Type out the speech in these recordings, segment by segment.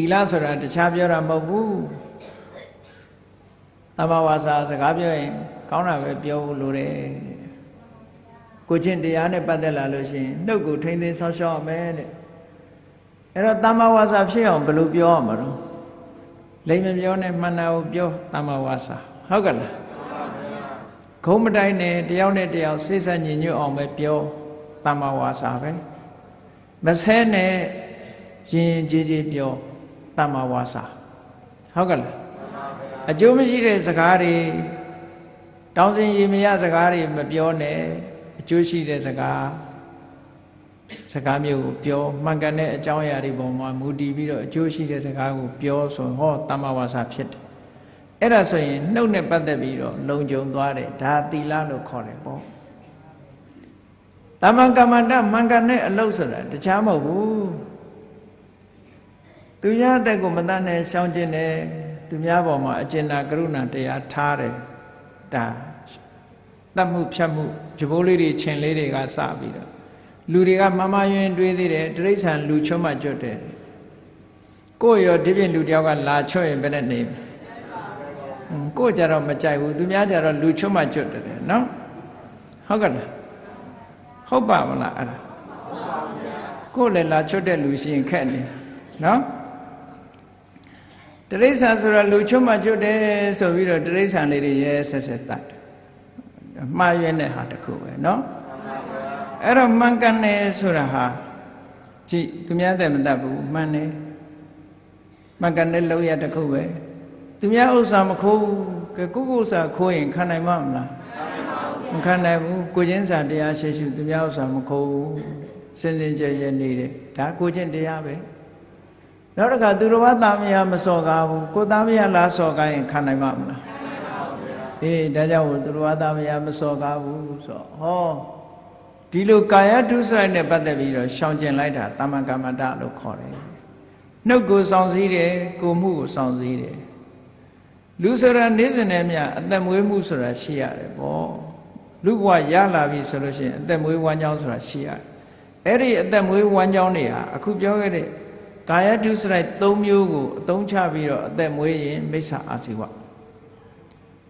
ီလဆိုတာတခြားပြောတာမဟုတ်ဘူးတမ္မာဝါစာစကားပြောရင်ကောင်းတာပဲပြောဖို့လိုတယ်ကိုချင်းတရားနဲ့ပတ်သက်လာလို့ရှိရင်နှုတ်ကိုထိမ့်သိမ်းဆောက်ရှောက်ရမယ်တဲ့အဲ့တော့တမ္မာဝါစာဖြစ်အောင်ဘယ်လိုပြောရမှာတော့လိမ့်မပြောနဲ့မှန်တာကိုပြောတမ္မာဝါစာဟုတ်ကလားခုံးမတိုင်းနဲ့တယောက်နဲ့တယောက်စိတ်ဆက်ညီညွတ်အောင်ပဲပြောတမ္မာဝါစာပဲမဆဲနဲ့ရင်ရင်ကြေးကြေးပြော တမ္မာဝါစာဟုတ်ကလားအကျိုးမရှိတဲ့စကားတွေတောင်းစင်ရေမရစကားတွေမပြောနဲ့အကျိုးရှိတဲ့စကားစကားမျိုးကိုပြောမှန်ကန်တဲ့အကြောင်းအရာတွေပေါ်မှာမူတည်ပြီးတော့အကျိုးရှိတဲ့စကားကိုပြောဆိုဟောတမ္မာဝါစာဖြစ်တယ်အဲ့ဒါဆိုရင်နှုတ်နဲ့ပတ်သက်ပြီးတော့လုံခြုံသွားတယ်ဒါသီလလို့ခေါ်တယ်ပေါ့တမန်ကမ္မန္တမှန်ကန်တဲ့အလုပ်ဆိုတာတခြားမဟုတ်ဘူး သူရအသက်ကိုမတတ်နဲ့ရှောင်ကျင်တယ်သူများပေါ်မှာအကျဉ်းနာကရုဏာတရားထားတယ်ဒါတတ်မှုဖြတ်မှုဂျဘိုးလေးတွေခြင်လေးတွေကစပြီးတော့လူတွေကမမယွင်တွေးသေးတယ်တိရစ္ဆာန်လူချွတ်မှကျွတ်တယ်ကိုယ်ရောဒီပြင်လူတယောက်ကလာချွတ်ရင်ဘယ်နဲ့နေကိုယ်ကြတော့မကြိုက်ဘူးသူများကြတော့လူချွတ်မှကျွတ်တယ်နော်ဟုတ်ကဲ့လားဟုတ်ပါမလားအဲ့ဒါကိုယ်လည်းလာချွတ်တဲ့လူရှိရင်ခက်နေနော် တရိစ္ဆာန်ဆိုတာလူချွတ်မှချွတ်တယ်ဆိုပြီးတော့တရိစ္ဆာန်လေးတွေရဲဆက်ဆက်တတ်တယ်မှားရွံ့တဲ့ဟာတစ်ခုပဲเนาะအဲ့တော့မှန်ကန်တယ်ဆိုတာဟာကြည့်သူများတဲ့မတတ်ဘူးမှန်တယ်မှန်ကန်တဲ့လောက်ရတစ်ခုပဲသူများဥစ္စာမခိုးဘူးကဲကိုကိုဥစ္စာခိုးရင်ခံနိုင်မှာမလားမခံနိုင်ဘူးကိုချင်းစာတရားရှိရှိသူများဥစ္စာမခိုးဘူးစင်စင်ကြဲကြဲနေတယ်ဒါကိုချင်းတရားပဲ နောက်တစ်ခါသူတော်ဘာသားမယားမစော်ကားဘူးကိုသားမယားလားစော်ကားရင်ခံနိုင်မှာမလားအေးဒါကြောင့်သူတော်ဘာသားမယားမစော်ကားဘူးဆိုဟောဒီလိုကာယဒုစရိုက်နဲ့ပတ်သက်ပြီးတော့ရှောင်ကျင်လိုက်တာတမ္မကမ္မတလို့ခေါ်တယ်နှုတ်ကိုစောင့်စည်းတယ်ကိုမှုကိုစောင့်စည်းတယ်လူဆိုတာနေစဉ်နဲ့မြအသက်မွေးမှုဆိုတာရှိရတယ်ပေါ့လူဘဝရလာပြီဆိုလို့ရှိရင်အသက်မွေးဝမ်းကြောင်းဆိုတာရှိရတယ်အဲ့ဒီအသက်မွေးဝမ်းကြောင်းတွေဟာအခုပြောခဲ့တဲ့ ကာယဒုစရိုက်၃မျိုးကိုအသုံးချပြီးတော့အသက်မွေးရင်မိစ္ဆာအာဇီဝ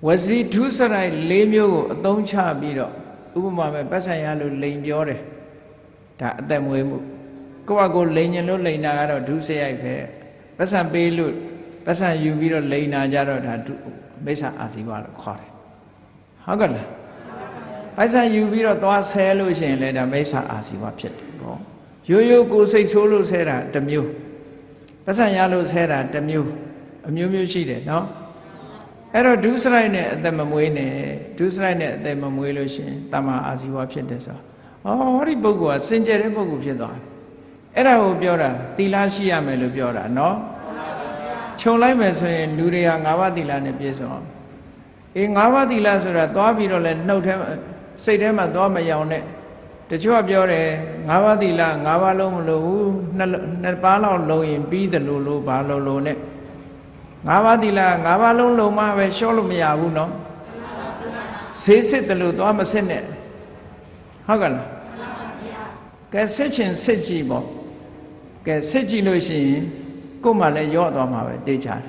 ဝစီဒုစရိုက်၄မျိုးကိုအသုံးချပြီးတော့ဥပမာပဲပတ်ဆိုင်ရလို့လိန်ပြောတယ်ဒါအသက်မွေးမှုကိုယ့်အကိုလိန်ညင်လို့လိန်တာကတော့ဒုစရိုက်ပဲပတ်ဆံပေးလို့ပတ်ဆံယူပြီးတော့လိန်တာကြတော့ဒါမိစ္ဆာအာဇီဝလို့ခေါ်တယ်ဟုတ်ကဲ့လားပတ်ဆံယူပြီးတော့သွားဆဲလို့ရှိရင်လည်းဒါမိစ္ဆာအာဇီဝဖြစ်တယ်ဟောရိုးရိုးကိုစိတ်ဆိုးလို့ဆဲတာတစ်မျိုး ပတ်စံရလို့ဆဲတာတစ်မျိုးအမျိုးမျိုးရှိတယ်နော်အဲ့တော့ဒုစရိုက်နဲ့အသက်မမွေးနဲ့ဒုစရိုက်နဲ့အသက်မမွေးလို့ရှင်တမအာဇီဝဖြစ်တယ်ဆိုတော့ဩဟောဒီပုဂ္ဂိုလ်ကစင်ကြယ်တဲ့ပုဂ္ဂိုလ်ဖြစ်သွားတယ်အဲ့ဒါကိုပြောတာသီလရှိရမယ်လို့ပြောတာနော်ခြုံလိုက်မယ်ဆိုရင်လူတွေက၅ပါးသီလနဲ့ပြည့်စုံအောင်အေး၅ပါးသီလဆိုတာသွားပြီးတော့လဲနှုတ်ထဲစိတ်ထဲမှာသွားမယောင်နဲ့ တချို့ကပြောတယ်၅ပါးသီလ၅ပါးလုံးမလို့ဘူးနှစ်ပါးလောက်လုံးရင်ပြီးတယ်လို့လို့ဘာလို့လို့နဲ့၅ပါးသီလ၅ပါးလုံးလုံးမှပဲရှော့လို့မရဘူးနော်ဆေးစစ်တယ်လို့သွားမစစ်နဲ့ဟုတ်ကဲ့လားကဲစစ်ချင်စစ်ကြည့်ပေါ့ကဲစစ်ကြည့်လို့ရှိရင်ကိုယ်မှလည်းရော့သွားမှာပဲသိချတယ်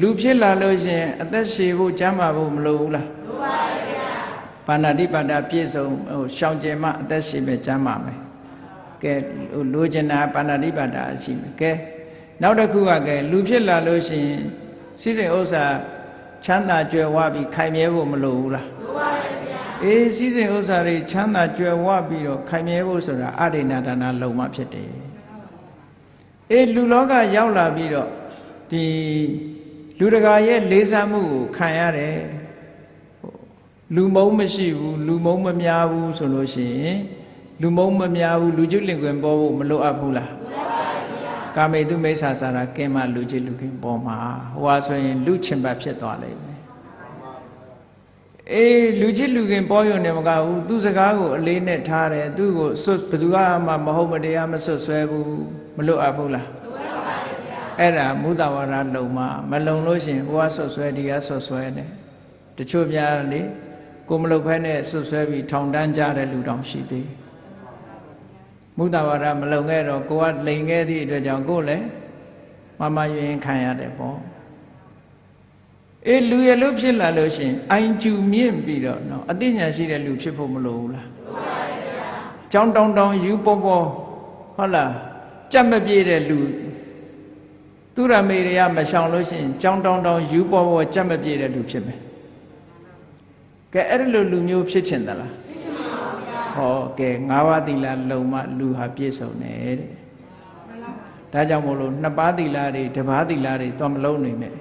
လူဖြစ်လာလို့ရှိရင်အသက်ရှည်ဖို့ကျမ်းမာဖို့မလိုဘူးလားလိုပါဘူးဗျာ ပါဏာတိပါဒပြည့်စုံဟိုရှောင်ကျင်မှအသက်ရှည်ပဲကျမ်းမာမယ်ကဲဟိုလိုချင်တာပါဏာတိပါဒရှိမယ်ကဲနောက်တစ်ခုကကဲလူဖြစ်လာလို့ရှိရင်စိစိဥစ္စာချမ်းသာကြွယ်ဝပြီးခိုင်မြဲဖို့မလိုဘူးလားလိုပါရဲ့ဗျာအေးစိစိဥစ္စာတွေချမ်းသာကြွယ်ဝပြီးတော့ခိုင်မြဲဖို့ဆိုတာအရိဏဒါနလုံမှဖြစ်တယ်အေးလူလောကရောက်လာပြီးတော့ဒီလူတကာရဲ့လေးစားမှုကိုခံရတယ် လူမုံမရှိဘူးလူမုံမများဘူးဆိုလို့ရှိရင်လူမုံမများဘူးလူကျွလင်ခွင်ပေါ်ဖို့မလိုအပ်ဘူးလားလိုအပ်ပါဘူးဗျာကာမေတုမိစ္ဆာစာရာကင်းမလူကျွလူခင်ပေါ်မှာဟိုဟာဆိုရင်လူချင်ပတ်ဖြစ်သွားလိမ့်မယ်အေးလူချစ်လူခင်ပေါ်ရုံနဲ့မကဘူးသူစကားကိုအလေးနဲ့ထားတယ်သူ့ကိုစွတ်ဘယ်သူကမှမဟုတ်မတရားမစွတ်ဆွဲဘူးမလိုအပ်ဘူးလားအဲ့ဒါမုဒဝါဒလုံမှာမလုံလို့ရှင်ဟိုကဆွတ်ဆွဲဒီကဆွတ်ဆွဲနေတချို့များလေ ကိုမလုတ်ဖဲနဲ့ဆွတ်ဆွဲပြီးထောင်တန်းကြတဲ့လူတောင်ရှိသေးမုဒဝါဒမလုံခဲ့တော့ကိုကလိန်ခဲ့သည့်အတွက်ကြောင့်ကိုလည်းမမယွင်ခံရတယ်ပေါ့အေးလူရလို့ဖြစ်လာလို့ရှိရင်အိုင်ကျူမြင့်ပြီးတော့နော်အသိဉာဏ်ရှိတဲ့လူဖြစ်ဖို့မလိုဘူးလားလိုပါဗျာကြောင်းတောင်းတောင်းယူပေါ်ပေါ်ဟုတ်လားကြက်မပြေတဲ့လူသူရမေတွေကမရှောင်လို့ရှိရင်ကြောင်းတောင်းတောင်းယူပေါ်ပေါ်ကြက်မပြေတဲ့လူဖြစ်မယ် ကဲအဲ့ဒီလိုလူမျိုးဖြစ်ချင်သလားဖြစ်ချင်ပါဗျာဟောကဲငါးပါးသီလလုံမှလူဟာပြည့်စုံတယ်တဲ့ဒါကြောင့်မို့လို့နှစ်ပါးသီလတွေတစ်ပါးသီလတွေသွားမလုံးနေနဲ့